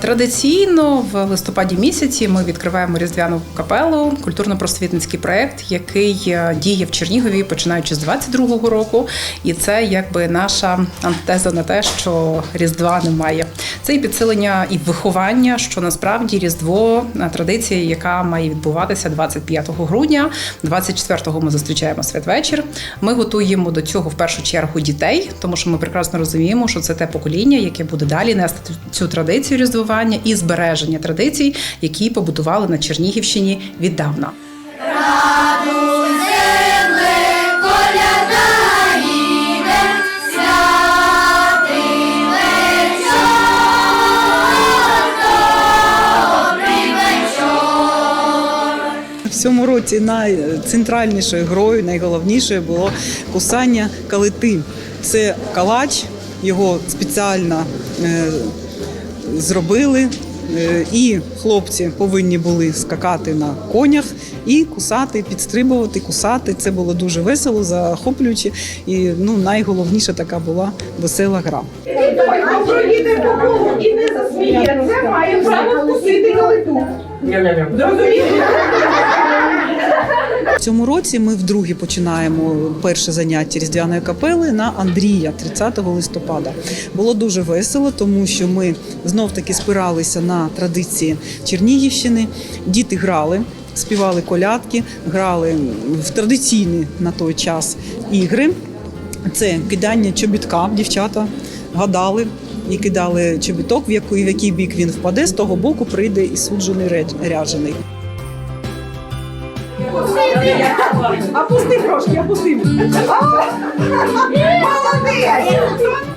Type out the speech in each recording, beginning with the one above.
Традиційно в листопаді місяці ми відкриваємо різдвяну капелу, культурно-просвітницький проект, який е, діє в Чернігові починаючи з 22-го року. І це якби наша антитеза на те, що Різдва немає. Це і підсилення і виховання, що насправді Різдво е, традиція, яка має відбуватися 25 грудня. 24-го ми зустрічаємо святвечір. Ми готуємо до цього в першу чергу дітей, тому що ми прекрасно розуміємо, що це те покоління, яке буде далі нести цю традицію різдвування і збереження традицій, які побудували на Чернігівщині віддавна. В цьому році найцентральнішою грою, найголовнішою було кусання калити. Це калач, його спеціально е, зробили. е, І хлопці повинні були скакати на конях і кусати, підстрибувати, кусати. Це було дуже весело, захоплююче. І ну, найголовніша така була весела гра. Проїде по колу і не засміється, має право вкусити калиту. Зрозуміли? Цьому році ми вдруге починаємо перше заняття різдвяної капели на Андрія 30 листопада. Було дуже весело, тому що ми знов таки спиралися на традиції Чернігівщини. Діти грали. Співали колядки, грали в традиційні на той час ігри. Це кидання чобітка. Дівчата гадали і кидали чобіток, в який, бік він впаде, з того боку прийде і суджений ряд- ряджений. Опусти трошки, опусти. Молодець!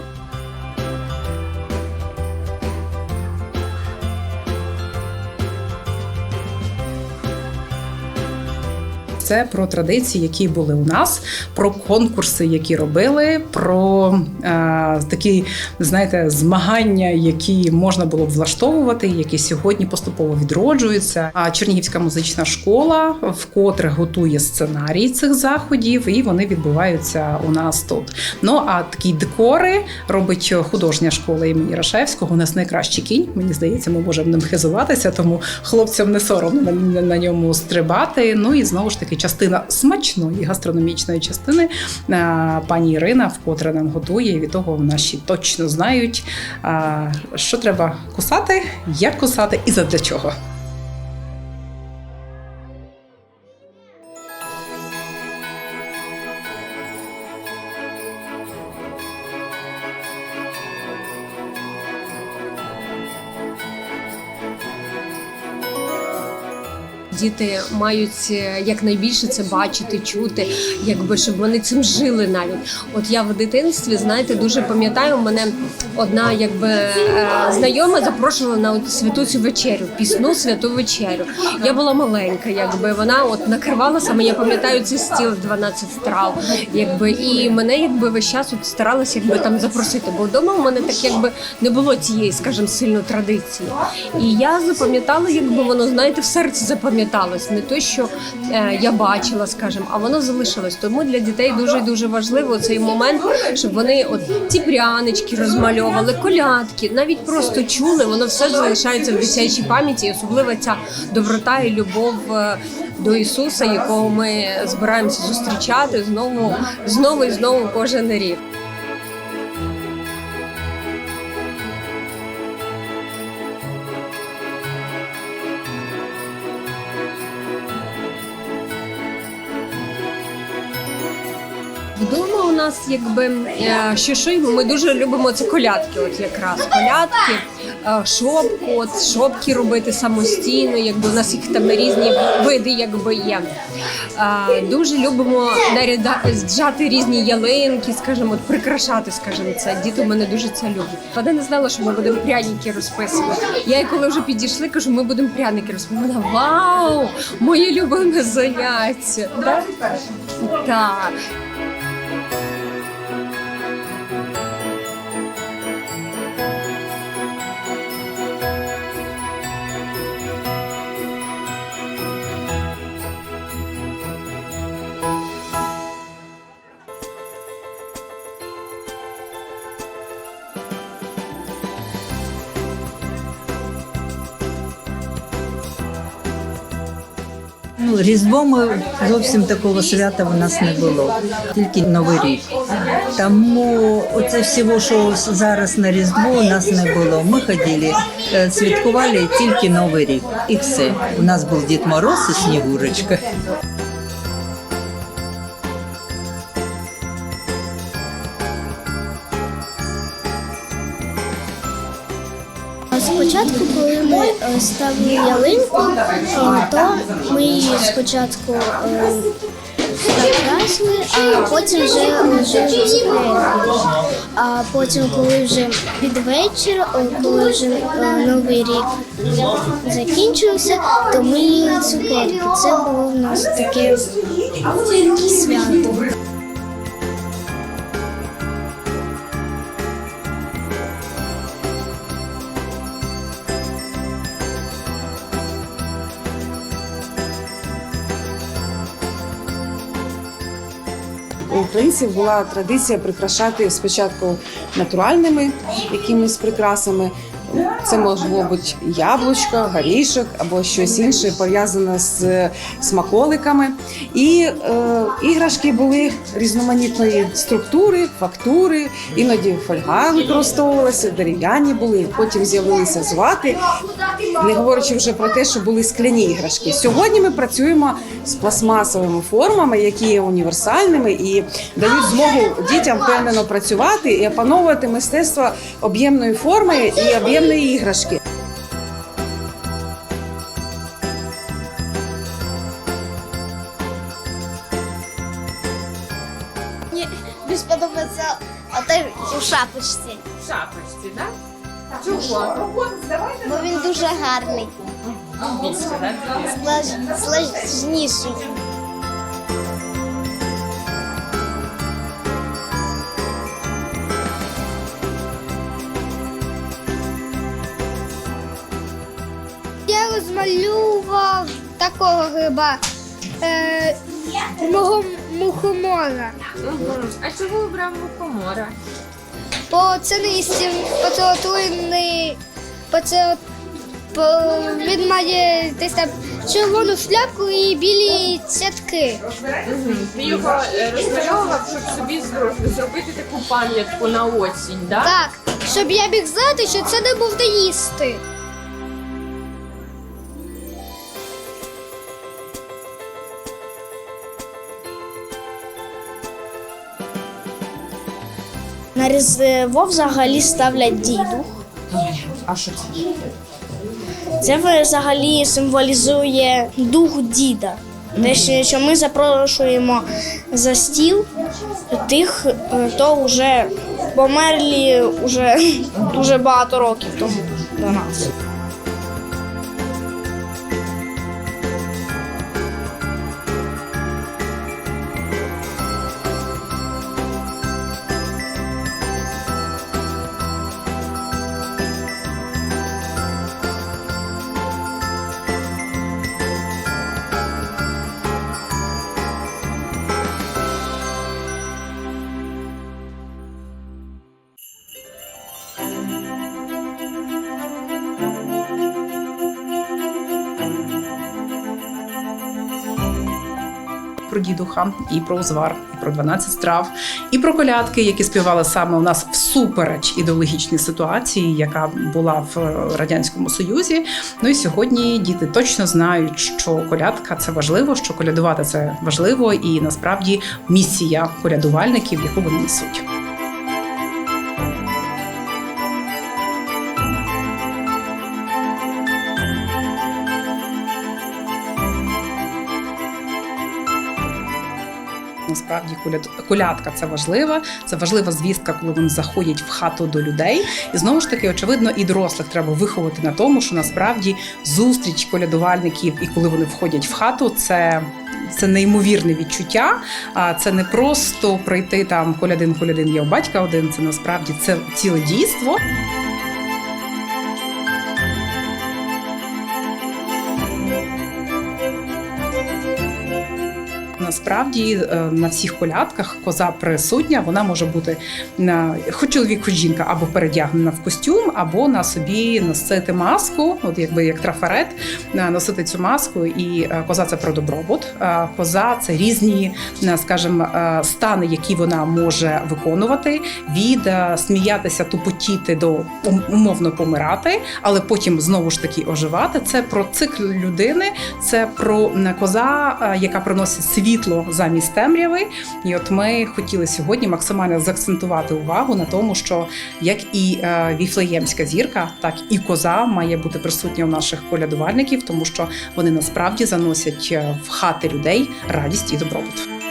Це про традиції, які були у нас, про конкурси, які робили, про е, такі, знаєте, змагання, які можна було б влаштовувати, які сьогодні поступово відроджуються. А Чернігівська музична школа вкотре готує сценарій цих заходів, і вони відбуваються у нас тут. Ну а такі декори робить художня школа імені Рашевського. У нас найкращий кінь. Мені здається, ми можемо ним хизуватися, тому хлопцям не соромно на, на ньому стрибати. Ну і знову ж таки, частина смачної гастрономічної частини е, пані Ірина вкотре нам готує. І від того наші точно знають, е, що треба кусати, як кусати і задля чого. Діти мають е, якнайбільше це бачити, чути, якби щоб вони цим жили навіть. От я в дитинстві, знаєте, дуже пам'ятаю, мене одна якби е, знайома запрошувала на святу цю вечерю, пісну святу вечерю. Я була маленька, якби вона от накривала саме. Я пам'ятаю цей стіл 12 страв, якби і мене якби весь час от старалася якби там запросити. Бо вдома у мене так якби не було цієї, скажімо, сильної традиції. І я запам'ятала, якби воно знаєте, в серці запам'яталось. Не то, що е, я бачила, скажімо, а воно залишилось. Тому для дітей дуже дуже важливо цей момент, щоб вони от ці прянички розмальовували, колядки, навіть просто чули, воно все залишається в дитячій пам'яті, особливо ця доброта і любов. е, До Ісуса, якого ми збираємося зустрічати знову, знову і знову кожен рік. Нас якби е, що що ми дуже любимо це колядки. От якраз колядки, е, шопку, от шопки робити самостійно. Якби у нас їх там різні види, якби є. Е, Дуже любимо наряджати різні ялинки, скажімо, от прикрашати, скажімо, це. Діти в мене дуже це люблять. Вона не знала, що ми будемо пряники розписувати. Я коли вже підійшли, кажу, ми будемо пряники розписувати. Вона вау! Моє любиме заняття. Да? Так. Різдво ми зовсім такого свята у нас не було, тільки Новий рік. Тому оце всього, що зараз на Різдво у нас не було. Ми ходили, е, святкували тільки Новий рік. І все. У нас був Дід Мороз і Снігурочка. Спочатку, коли ми е, ставили ялинку, е, то ми її спочатку е, накрасили, а потім вже цукерки. А потім, коли вже під вечір, коли вже е, новий рік закінчився, то ми їли цукерки. Це було в нас таке свято. Українців була традиція прикрашати спочатку натуральними якимись прикрасами. Це могло бути яблучко, горішок або щось інше пов'язане з смаколиками. І е, іграшки були різноманітної структури, фактури, іноді фольга використовувалася, дерев'яні були. Потім з'явилися звати, не говорячи вже про те, що були скляні іграшки. Сьогодні ми працюємо з пластмасовими формами, які є універсальними і дають змогу дітям впевнено працювати і опановувати мистецтво об'ємної форми і об'ємної іграшки. Мені більш подобається отой у шапочці, Шапочці, так? Чого? бо він дуже гарний. Склаж- Сложніший. Я розмалював такого гриба. Е, мого мухомора. А чого обрав мухомора? Бо це не їстів поцелотруйний, поцелот... по... він має десь там червону шляпку і білі цятки. Ти його е, розмальовував, щоб собі зро- зробити таку пам'ятку на осінь, так? Так, щоб я міг знати, що це не буде їсти. На Різдво взагалі ставлять діду. А що це? Це взагалі символізує дух діда. Те, що- ми запрошуємо за стіл тих, е, хто вже померлі вже дуже багато років тому до нас. Про дідуха, і про узвар, і про 12 страв, і про колядки, які співали саме у нас всупереч ідеологічній ситуації, яка була в е, радянському союзі. Ну і сьогодні діти точно знають, що колядка це важливо, що колядувати це важливо, і насправді місія колядувальників, яку вони несуть. Насправді коляд- колядка це важлива. Це важлива звістка, коли вони заходять в хату до людей. І знову ж таки, очевидно, і дорослих треба виховати на тому, що насправді зустріч колядувальників, і коли вони входять в хату, це. Це неймовірне відчуття. А це не просто прийти там колядин, колядин, є у батька один. Це насправді це ціле дійство. Насправді е, на всіх колядках коза присутня. Вона може бути хоч чоловік, хоч жінка, або передягнена в костюм, або на собі носити маску, от якби як трафарет, е, носити цю маску. І е, коза це про добробут. Коза це різні, скажімо, стани, які вона може виконувати, від сміятися, тупотіти до умовно помирати, але потім знову ж таки оживати. Це про цикл людини, це про коза, яка приносить світло замість темряви. І от ми хотіли сьогодні максимально заакцентувати увагу на тому, що як і е, віфлеємська зірка, так і коза має бути присутня у наших колядувальників, тому що вони насправді заносять е, в хати людей радість і добробут.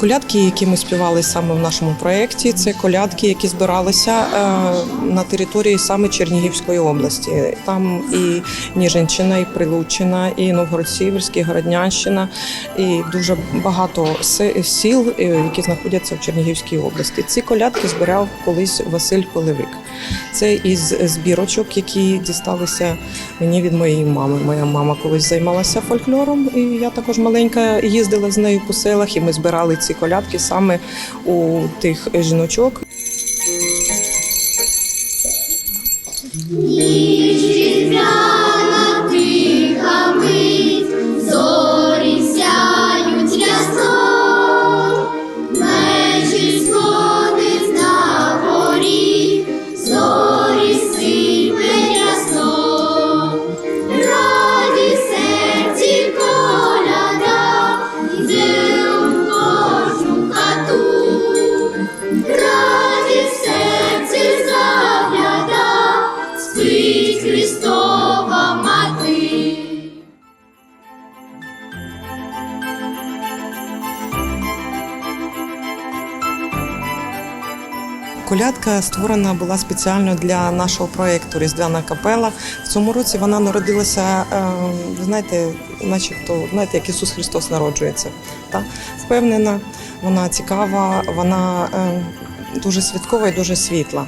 Колядки, які ми співали саме в нашому проєкті, це колядки, які збиралися е, на території саме Чернігівської області. Там і Ніжинщина, і Прилуччина, і Новгород-Сіверський, Городнянщина, і дуже багато сіл, е, які знаходяться в Чернігівській області. Ці колядки збирав колись Василь Полевик. Це із збірочок, які дісталися мені від моєї мами. Моя мама колись займалася фольклором, і я також маленька їздила з нею по селах, і ми збирали ці колядки саме у тих жіночок. Колядка створена була спеціально для нашого проєкту Різдвяна капела. В цьому році вона народилася, е, знаєте, начебто, знаєте, як Ісус Христос народжується. Та? Впевнена, вона цікава, вона е, дуже святкова і дуже світла.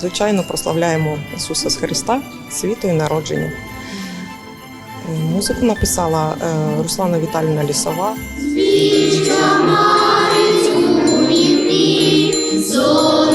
Звичайно, прославляємо Ісуса з Христа, світу і народження. Музику написала е, Руслана Віталіна Лісова. Зоряга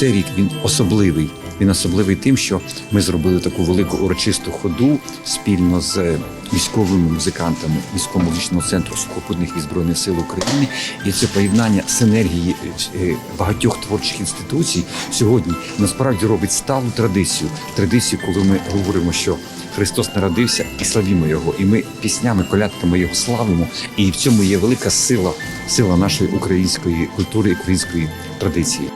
Цей рік він особливий. Він особливий тим, що ми зробили таку велику урочисту ходу спільно з військовими музикантами військового музичного центру сухопутних і збройних сил України. І це поєднання синергії е, багатьох творчих інституцій сьогодні насправді робить сталу традицію. Традицію, коли ми говоримо, що Христос народився і славімо його, і ми піснями, колядками його славимо. І в цьому є велика сила, сила нашої української культури, української традиції.